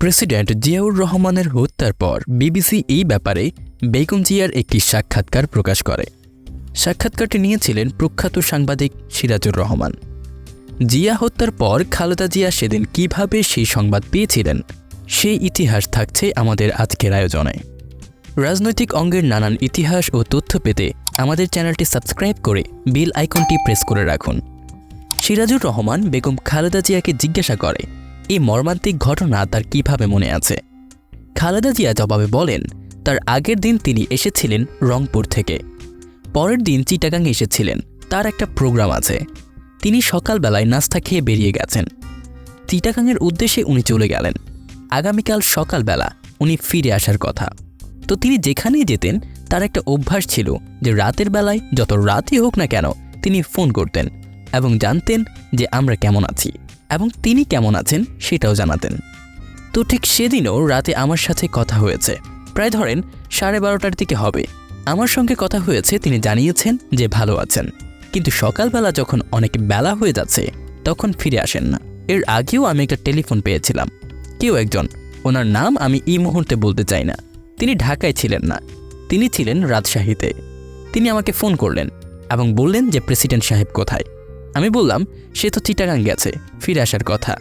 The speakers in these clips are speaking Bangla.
প্রেসিডেন্ট জিয়াউর রহমানের হত্যার পর বিবিসি এই ব্যাপারে বেগম জিয়ার একটি সাক্ষাৎকার প্রকাশ করে। সাক্ষাৎকারটি নিয়েছিলেন প্রখ্যাত সাংবাদিক সিরাজুর রহমান। জিয়া হত্যার পর খালেদা জিয়া সেদিন কীভাবে সেই সংবাদ পেয়েছিলেন, সেই ইতিহাস থাকছে আমাদের আজকের আয়োজনে। রাজনৈতিক অঙ্গের নানান ইতিহাস ও তথ্য পেতে আমাদের চ্যানেলটি সাবস্ক্রাইব করে বিল আইকনটি প্রেস করে রাখুন। সিরাজুর রহমান বেগম খালেদা জিয়াকে জিজ্ঞাসা করে এই মর্মান্তিক ঘটনা তার কীভাবে মনে আছে? খালেদা জিয়া জবাবে বলেন, তার আগের দিন তিনি এসেছিলেন রংপুর থেকে। পরের দিন চিটাগাং এসেছিলেন। তার একটা প্রোগ্রাম আছে। তিনি সকালবেলায় নাস্তা খেয়ে বেরিয়ে গেছেন। চিটাগাংয়ের উদ্দেশ্যে উনি চলে গেলেন। আগামীকাল সকালবেলা উনি ফিরে আসার কথা। তো তিনি যেখানেই যেতেন, তার একটা অভ্যাস ছিল যে রাতের বেলায় যত রাতই হোক না কেন তিনি ফোন করতেন এবং জানতেন যে আমরা কেমন আছি। এবং তিনি কেমন আছেন সেটাও জানাতেন। তো ঠিক সেদিনও রাতে আমার সাথে কথা হয়েছে। প্রায় ধরেন, সাড়ে বারোটার দিকে হবে। আমার সঙ্গে কথা হয়েছে, তিনি জানিয়েছেন যে ভালো আছেন। কিন্তু সকালবেলা যখন অনেক বেলা হয়ে যাচ্ছে, তখন ফিরে আসেন না। এর আগেও আমি একটা টেলিফোন পেয়েছিলাম। কেউ একজন, ওনার নাম আমি এই মুহূর্তে বলতে চাই না। তিনি ঢাকায় ছিলেন না। তিনি ছিলেন রাজশাহীতে। তিনি আমাকে ফোন করলেন এবং বললেন যে প্রেসিডেন্ট সাহেব কোথায়। আমি বললাম, সে তো চিটাগাং গেছে ফিরে আসার কথা।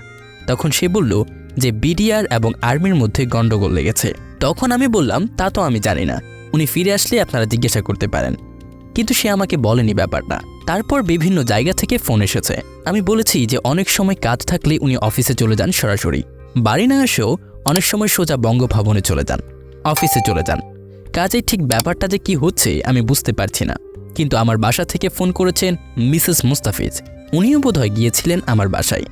তখন সে বলল যে বিডিআর এবং আর্মির মধ্যে গণ্ডগোল লেগেছে। তখন আমি বললাম, তা তো আমি জানি না। উনি ফিরে আসলে আপনারা জিজ্ঞাসা করতে পারেন। কিন্তু সে আমাকে বলেনি ব্যাপারটা। তারপর বিভিন্ন জায়গা থেকে ফোন এসেছে। আমি বলেছি যে অনেক সময় কাজ থাকলে উনি অফিসে চলে যান সরাসরি। বাড়ি না এসেও অনেক সময় সোজা বঙ্গভবনে চলে যান। অফিসে চলে যান। কাজে ঠিক ব্যাপারটা যে কি হচ্ছে আমি বুঝতে পারছি না। কিন্তু আমার বাসা থেকে ফোন করেছেন মিসেস মুস্তাফিজ। উনিও বোধহয় গিয়েছিলেন আমার বাসায়।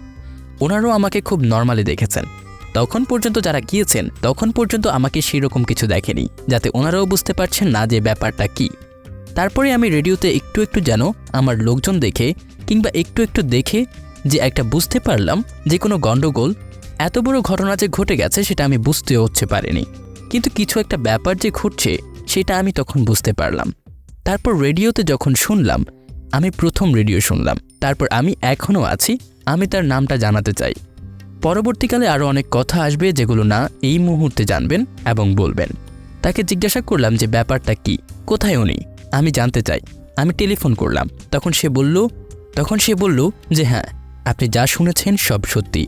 ওনারও আমাকে খুব নর্মালি দেখেছেন। তখন পর্যন্ত যারা গিয়েছেন, তখন পর্যন্ত আমাকে সেরকম কিছু দেখেনি, যাতে ওনারাও বুঝতে পারছেন না যে ব্যাপারটা কি। তারপরে আমি রেডিওতে একটু একটু যেন আমার লোকজন দেখে কিংবা একটু একটু দেখে যে একটা বুঝতে পারলাম যে কোনো গণ্ডগোল, এত বড় ঘটনা যে ঘটে গেছে সেটা আমি বুঝতেও হচ্ছে পারিনি। কিন্তু কিছু একটা ব্যাপার যে ঘটছে, সেটা আমি তখন বুঝতে পারলাম। তারপর রেডিওতে যখন শুনলাম, আমি প্রথম রেডিও শুনলাম। তারপর আমি এখনও আছি, আমি তার নামটা জানাতে চাই। পরবর্তীকালে আরও অনেক কথা আসবে যেগুলো না এই মুহূর্তে জানবেন এবং বলবেন। তাকে জিজ্ঞাসা করলাম যে ব্যাপারটা কি, কোথায় উনি? আমি জানতে চাই। আমি টেলিফোন করলাম। তখন সে বলল, তখন সে বলল যে হ্যাঁ আপনি যা শুনেছেন সব সত্যি।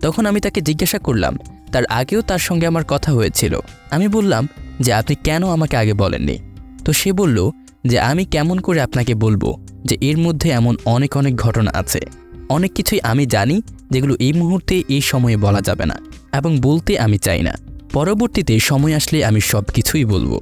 তখন আমি তাকে জিজ্ঞাসা করলাম, তার আগেও তার সঙ্গে আমার কথা হয়েছিল। আমি বললাম যে আপনি কেন আমাকে আগে বলেননি? তো সে বলল যে আমি কেমন করে আপনাকে বলব যে এর মধ্যে এমন অনেক অনেক ঘটনা আছে। অনেক কিছুই আমি জানি যেগুলো এই মুহূর্তে এই সময়ে বলা যাবে না এবং বলতে আমি চাই না। পরবর্তীতে সময় আসলে আমি সব কিছুই বলব।